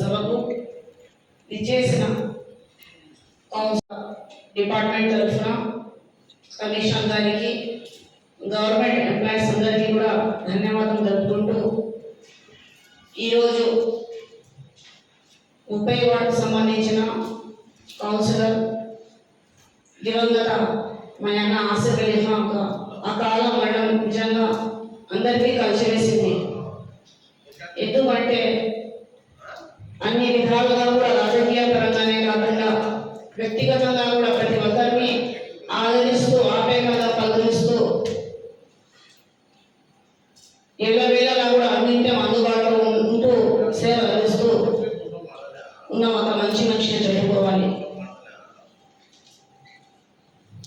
సభకు ఇచ్చేసిన డిపార్ట్మెంట్ తరఫున కమిషన్ గారికి గవర్నమెంట్ ఎంప్లాయీస్ అందరికీ కూడా ధన్యవాదం జరుపుకుంటూ ఈరోజు ముప్పై వార్డుకు సంబంధించిన కౌన్సిలర్ దివంగత మా అన్న ఆసిఫ్ అలీ ఖాన్ ఒక అకాల మరణం నిజంగా అందరికీ కలిసి వేసింది. ఎందుకంటే అన్ని విధాలుగా కూడా రాజకీయ పరంగానే కాకుండా వ్యక్తిగతంగా కూడా ప్రతి ఒక్కరిని ఆదరిస్తూ ఆపేకంగా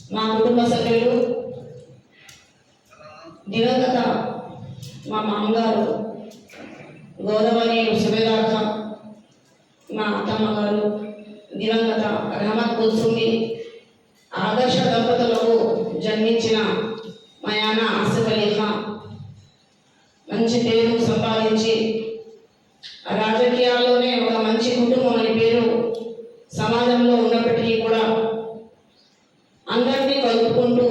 మా కుటుంబ సభ్యులు దివంగత మా మామగారు గౌరవనీయులు సుబేదార్ మా అత్తమ్మ గారు దివంగత రహమత్ కుల్సుమి ఆదర్శ దంపతులకు జన్మించిన మా యాన ఆసిఫ్ అలీ ఖాన్ మంచి పేరు సంపాదించి రాజకీయాల్లోనే ఒక మంచి కుటుంబం అనే పేరు సమాజంలో ఉన్నప్పటికీ కూడా చదువుకుంటూ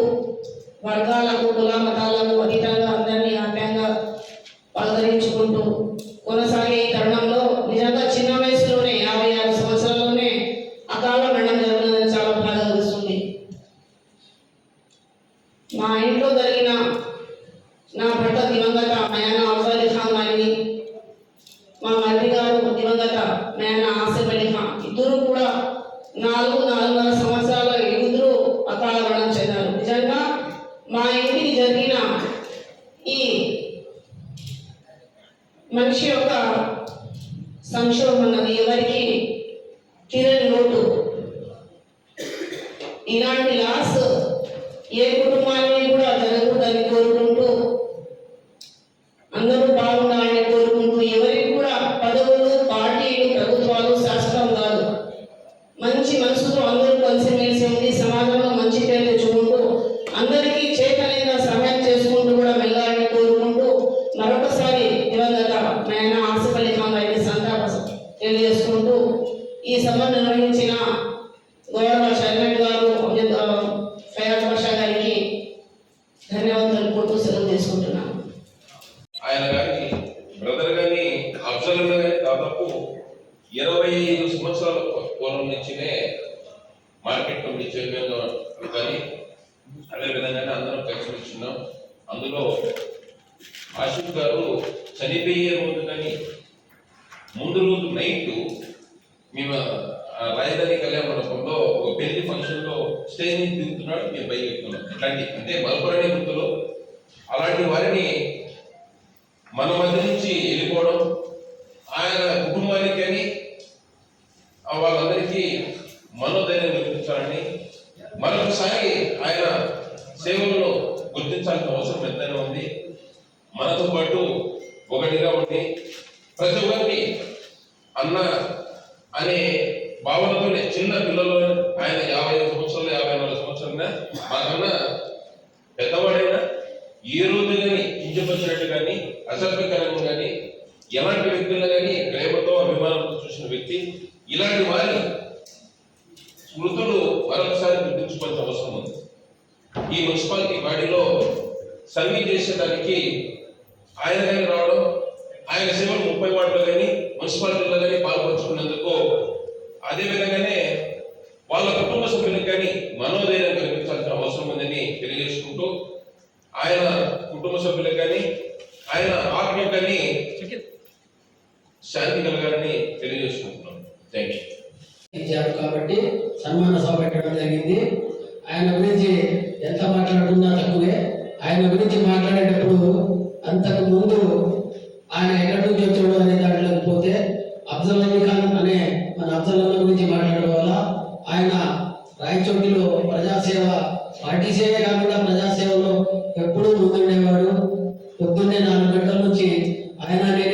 వర్గాలకు కుల మతాలకు అతీతంగా అందరినీ ఆప్యాయంగా పలకరించుకుంటూ కొనసాగే ఈ తరుణంలో నిజంగా చిన్న వయసులోనే యాభై ఆరు సంవత్సరాల్లోనే అకాల మరణం జరగడం చాలా బాధ కలుస్తుంది మా ఇంట్లో జరిగిన నా భర్త దివంగత మయాన అఫ్జల్ ఖాన్ గారిని మా మరిది గారు దివంగత మయాన ఆసిఫ్ అలీ ఖాన్ ఇద్దరు కూడా నాలుగు నాలుగున్నర సంవత్సరాల ఇద్దరు అకాల మరణం చెందారు నిజంగా మా ఇంటికి జరిగిన ఈ మనిషి యొక్క సంక్షోభం అన్నది ఎవరికి తీరని లోటు. ఇలాంటి లాస్ ఏ కుటుంబాన్ని కూడా జరగకూడదని కోరుకుంటూ ధన్యవాదాలు తెలుపుకుంటూ సెలవు తీసుకుంటున్నాను. ఆయన గారికి బ్రదర్ గాని అబ్జర్వ్ గాని దాదాపు ఇరవై ఐదు సంవత్సరాల పూర్వం నుంచినే మార్కెట్ కమిటీ చైర్మన్ కానీ అదేవిధంగానే అందరం కలిసి వచ్చినాం అందులో ఆసిఫ్ గారు చనిపోయే రోజు కానీ ముందు రోజు నైట్ మేము రాయదారి కళ్యాణ మండపంలో ఒక పెళ్ళి ఫంక్షన్లో స్టేజ్ మీద దిగుతున్నాడు మేము పైకి ఎక్కుతున్నాం ఇట్లాంటి అంటే మరపురాని వృత్తులు అలాంటి వారిని మన మధ్య నుంచి వెళ్ళిపోవడం ఆయన కుటుంబానికి కానీ వాళ్ళందరికీ మనోధైర్యం కల్పించాలని మరొకసారి ఆయన సేవలను గుర్తించాల్సిన అవసరం ఎంతైనా ఉంది. మనతో పాటు ఒకటిగా ఉండి ప్రతి ఒక్కరిని అన్న అనే భావనతోనే చిన్న పిల్లలు ఆయన యాభై ఐదు సంవత్సరాలు యాభై నాలుగు సంవత్సరాలైనా మాకన్నా పెద్దవాడైనా ఏ రోజు కానీ కించపరిచినట్టు కానీ అసభ్యకరంగా కానీ ఎలాంటి వ్యక్తులను కానీ ప్రేమతో అభిమానంతో చూసిన వ్యక్తి. ఇలాంటి వారి స్మృతులు మరొకసారి గుర్తించుకోవాల్సిన అవసరం ఉంది. ఈ మున్సిపాలిటీ బాడీలో సర్వీ చేసేదానికి ఆయన కానీ రావడం ఆయన సేవలు ముప్పై వాటిలో కానీ మున్సిపాలిటీలో కానీ పాల్పంచుకున్నందుకు అదే విధంగానే వాళ్ళ కుటుంబ సభ్యులకు కానీ మనోధైర్యం కల్పించాల్సిన అవసరం ఉందని తెలియజేసుకుంటూ ఆయన కుటుంబ సభ్యులకు కానీ ఆయన ఆత్మీయ కానీ శాంతి కలగాలని తెలియజేసుకుంటున్నాం థ్యాంక్ యూ కాబట్టి సన్మాన సభ పెట్టడం జరిగింది. ఆయన గురించి ఎంత మాట్లాడుతున్నా తక్కువే. ఆయన గురించి మాట్లాడేటప్పుడు అంతకు ముందు ఆయన ఎక్కడి నుంచి వచ్చాడు అనే దాంట్లోకి పోతే అఫ్జల్ అలీ ఖాన్ అనే మన అఫ్జల్ గురించి మాట్లాడడం వల్ల ఆయన రాయచోటిలో ప్రజాసేవ పార్టీ సేవే కాకుండా ప్రజాసేవలో ఎప్పుడూ ముందుండేవాడు. పొద్దున్నే నాలుగు గంటల నుంచి ఆయన నేను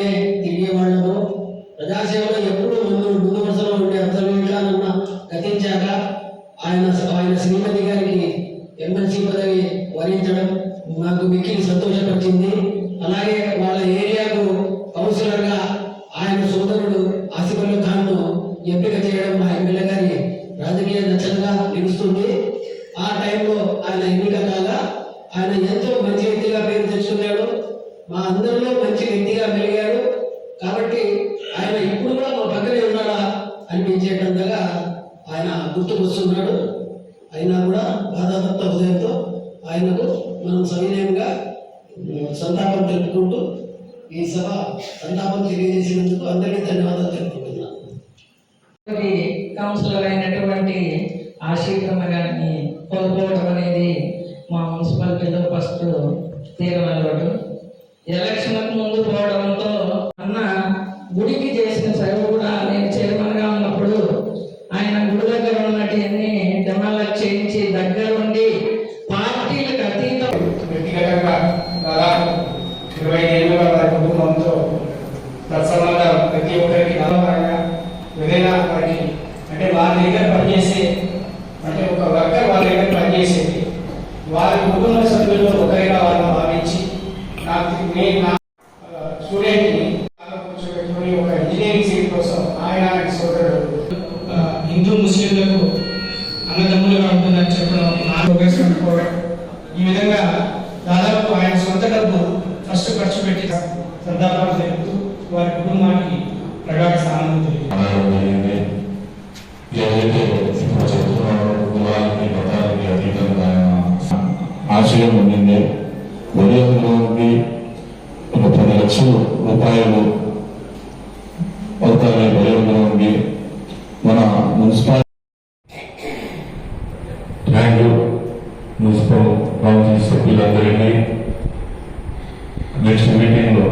గుర్తుకొస్తున్నాడు. అయినా కూడా బాధాతత్వ హృదయంతో ఆయనకు మనం సవినయంగా సంతాపం తెలుపుకుంటూ ఈ సభ సంతాపం తెలియజేసినందుకు అందరికీ ధన్యవాదాలు తెలుపుకుంటున్నాను కౌన్సిలర్ అయినటువంటి ఆశీర్వమ్మ గారిని కోల్పోవడం అనేది మా మున్సిపాలిటీలో ఫస్ట్ తీరనలోటు ఎలక్షన్లకు ముందు పోవడంతో అన్న గుడికి చేసిన సేవ కూడా నేను చైర్మన్గా ఉన్నప్పుడు ఆయన గుడి దగ్గర ఉన్నట్టు అన్ని డెమాలక్ చేయించి దగ్గర ఉండి పార్టీలకు అతీతం వ్యక్తిగతంగా దాదాపు ఇరవై ఏళ్ళుగా వారి కుటుంబంతో తత్సంబంధ ప్రతి ఒక్కరికి లాభపరంగా ఏదైనా వారికి అంటే వారి దగ్గర పనిచేసే అంటే ఒక వర్కర్ వాళ్ళ దగ్గర పనిచేసేది వారి కుటుంబ సభ్యుల్లో ఒకరిగా వాళ్ళు భావించి నాకు నేను నా స్టూడెంట్ని కూర్చోబెట్టుకుని ఒక ఇంజనీరింగ్ సీట్ కోసం ఆయన ఆయన సోదరుడు. హిందూ ముస్లింలకు అన్నదమ్ములుగా ఉంటుందని చెప్పడం నా ఈ విధంగా దాదాపు ఆయన సొంత డబ్బు ఫస్ట్ ఖర్చు పెట్టి సంతాపాలు జరుపుతూ వారి కుటుంబానికి ప్రగాఢ సానుభూతి ఆశయం ఉండింది ఉదయంలో ఒక పది లక్షల రూపాయలు అవుతాయి ఉదయంలో మన మున్సిపాలిటీ థ్యాంక్ మున్సిపల్ కౌన్సిల్ సభ్యులందరినీ నెక్స్ట్ మీటింగ్లో